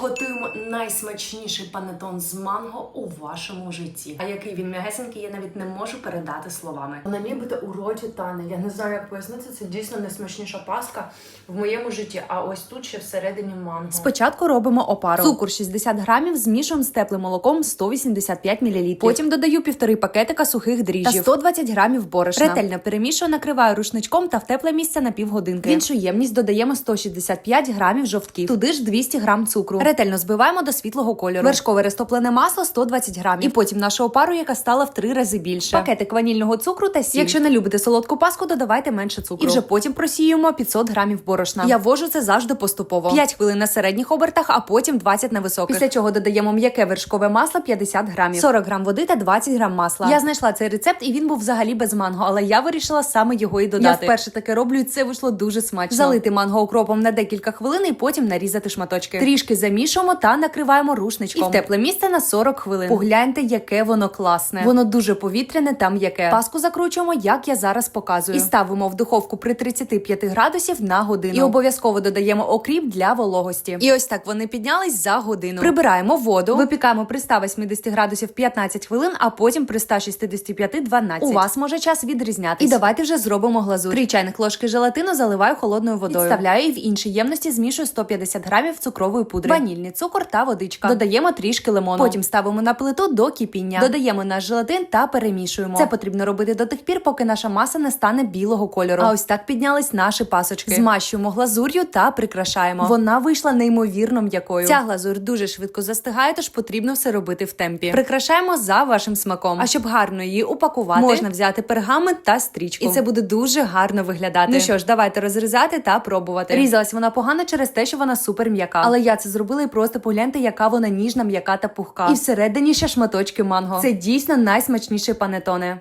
먹어도 найсмачніший панетон з манго у вашому житті. А який він м'ягесенький, я навіть не можу передати словами. На ній буде уроді тане. Я не знаю, як пояснити. Це дійсно найсмачніша паска в моєму житті. А ось тут ще всередині манго. Спочатку робимо опару. Цукор 60 грамів змішуємо з теплим молоком 185 мл. Потім додаю півтори пакетика сухих дріжджів та 120 грамів борошна. Ретельно перемішую, накриваю рушничком та в тепле місце на півгодинки. В іншу ємність додаємо 165 грамів жовтків. Туди ж 200 грам цукру. Ретельно збиваємо до світлого кольору. Вершкове розтоплене масло 120 грамів. І потім нашу опару, яка стала в три рази більше. Пакетик ванільного цукру та сіль. Якщо не любите солодку паску, додавайте менше цукру. І вже потім просіюємо 500 грамів борошна. Я вожу це завжди поступово. 5 хвилин на середніх обертах, а потім 20 на високих. Після чого додаємо м'яке вершкове масло 50 грамів, 40 грам води та 20 грам масла. Я знайшла цей рецепт, і він був взагалі без манго, але я вирішила саме його і додати. Я вперше таке роблю, і це вийшло дуже смачно. Залити манго окропом на декілька хвилин і потім нарізати шматочки. Трішки замішуємо та накриваємо рушничком. І в тепле місце на 40 хвилин. Погляньте, яке воно класне. Воно дуже повітряне та м'яке. Паску закручуємо, як я зараз показую. І ставимо в духовку при 35 градусів на годину. І обов'язково додаємо окріп для вологості. І ось так вони піднялись за годину. Прибираємо воду, випікаємо при 180 градусів 15 хвилин, а потім при 165 12. У вас може час відрізнятись. І давайте вже зробимо глазур. Три чайних ложки желатину заливаю холодною водою. Відставляю і в іншій ємності змішую 150 грамів цукрової пудри, ванільний цукор та водичка. Додаємо трішки лимону. Потім ставимо на плиту до кипіння. Додаємо наш желатин та перемішуємо. Це потрібно робити до тих пір, поки наша маса не стане білого кольору. А ось так піднялись наші пасочки. Змащуємо глазур'ю та прикрашаємо. Вона вийшла неймовірно м'якою. Ця глазур дуже швидко застигає, тож потрібно все робити в темпі. Прикрашаємо за вашим смаком. А щоб гарно її упакувати, можна взяти пергамент та стрічку. І це буде дуже гарно виглядати. Ну що ж, давайте розрізати та пробувати. Різалась вона погано через те, що вона супер м'яка. Але я це зробила і просто погляньте, яка вона ніжна, м'яка та пухка. І всередині ще шматочки манго. Це дійсно найсмачніші панетони.